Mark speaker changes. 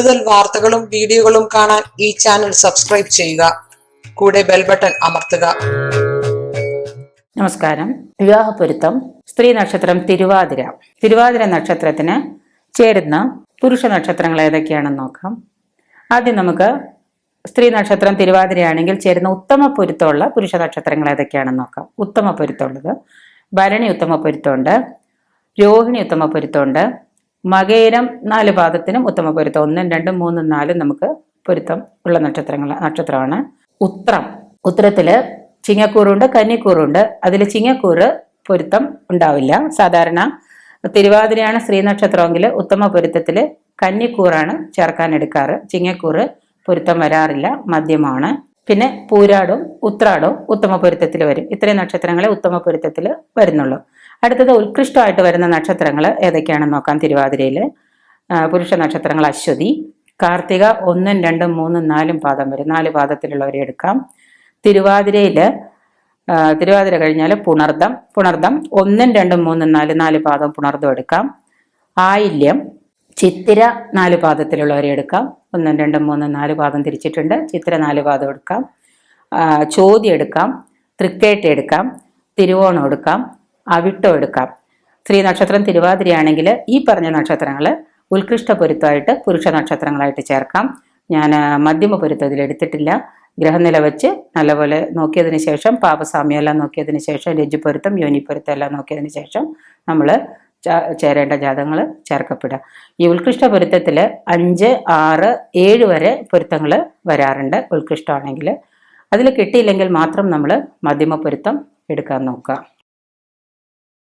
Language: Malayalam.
Speaker 1: കൂടുതൽ വാർത്തകളും വീഡിയോകളും കാണാൻ ഈ ചാനൽ സബ്സ്ക്രൈബ് ചെയ്യുക. കൂടെ ബെൽ ബട്ടൺ അമർത്തുക.
Speaker 2: നമസ്കാരം. വിവാഹപ്പൊരുത്തം സ്ത്രീ നക്ഷത്രം തിരുവാതിര. തിരുവാതിര നക്ഷത്രത്തിന് ചേരുന്ന പുരുഷ നക്ഷത്രങ്ങൾ ഏതൊക്കെയാണെന്ന് നോക്കാം. ആദ്യം നമുക്ക് സ്ത്രീ നക്ഷത്രം തിരുവാതിരയാണെങ്കിൽ ചേരുന്ന ഉത്തമ പൊരുത്തമുള്ള പുരുഷ നക്ഷത്രങ്ങൾ ഏതൊക്കെയാണെന്ന് നോക്കാം. ഉത്തമ പൊരുത്തമുള്ളത് ഭരണി ഉത്തമ പൊരുത്തമുണ്ട്. രോഹിണി ഉത്തമ പൊരുത്തമുണ്ട്. മകേരം നാല് പാദത്തിനും ഉത്തമ പൊരുത്തം. ഒന്നും രണ്ടും മൂന്നും നാലും നമുക്ക് പൊരുത്തം ഉള്ള നക്ഷത്രങ്ങൾ നക്ഷത്രമാണ്. ഉത്രം. ഉത്തരത്തിൽ ചിങ്ങക്കൂറുണ്ട് കന്നിക്കൂറുണ്ട്. അതിൽ ചിങ്ങക്കൂറ് പൊരുത്തം ഉണ്ടാവില്ല. സാധാരണ തിരുവാതിരയാണ് സ്ത്രീ നക്ഷത്രമെങ്കിൽ ഉത്തമ പൊരുത്തത്തിൽ കന്നിക്കൂറാണ് ചേർക്കാൻ എടുക്കാറ്. ചിങ്ങക്കൂറ് പൊരുത്തം വരാറില്ല മദ്യമാണ്. പിന്നെ പൂരാടും ഉത്രാടും ഉത്തമ പൊരുത്തത്തിൽ വരും. ഇത്രയും നക്ഷത്രങ്ങളെ ഉത്തമ പൊരുത്തത്തിൽ വരുന്നുള്ളൂ. അടുത്തത് ഉത്കൃഷ്ടമായിട്ട് വരുന്ന നക്ഷത്രങ്ങൾ ഏതൊക്കെയാണെന്ന് നോക്കാം. തിരുവാതിരയിൽ പുരുഷ നക്ഷത്രങ്ങൾ അശ്വതി കാർത്തിക ഒന്നും രണ്ടും മൂന്നും നാലും പാദം വരും. നാല് പാദത്തിലുള്ളവരെ എടുക്കാം. തിരുവാതിരയിൽ തിരുവാതിര കഴിഞ്ഞാൽ പുണർദം പുണർദം ഒന്നും രണ്ടും മൂന്നും നാല് നാല് പാദം പുണർദം എടുക്കാം. ആയില്യം ചിത്തിര നാല് പാദത്തിലുള്ളവരെ എടുക്കാം. ഒന്നും രണ്ടും മൂന്നും നാല് പാദം തിരിച്ചിട്ടുണ്ട്. ചിത്തിര നാല് പാദം എടുക്കാം. ചോദ്യം എടുക്കാം. തൃക്കേട്ട എടുക്കാം. തിരുവോണം എടുക്കാം. അവിട്ടം എടുക്കാം. സ്ത്രീ നക്ഷത്രം തിരുവാതിരയാണെങ്കിൽ ഈ പറഞ്ഞ നക്ഷത്രങ്ങൾ ഉത്കൃഷ്ട പൊരുത്തമായിട്ട് പുരുഷ നക്ഷത്രങ്ങളായിട്ട് ചേർക്കാം. ഞാൻ മധ്യമ പൊരുത്തം ഇതിൽ എടുത്തിട്ടില്ല ഗ്രഹനില വെച്ച് നല്ലപോലെ നോക്കിയതിന് ശേഷം പാപസാമ്യം എല്ലാം നോക്കിയതിന് ശേഷം രജ്ജുപൊരുത്തം യോനിപ്പൊരുത്തം എല്ലാം നോക്കിയതിന് ശേഷം നമ്മൾ ചേരേണ്ട ജാതകങ്ങൾ ചേർക്കപ്പെടുക. ഈ ഉത്കൃഷ്ട പൊരുത്തത്തിൽ അഞ്ച് ആറ് ഏഴ് വരെ പൊരുത്തങ്ങൾ വരാറുണ്ട് ഉത്കൃഷ്ടമാണെങ്കിൽ. അതിൽ കിട്ടിയില്ലെങ്കിൽ മാത്രം നമ്മൾ മധ്യമ പൊരുത്തം എടുക്കാൻ നോക്കുക.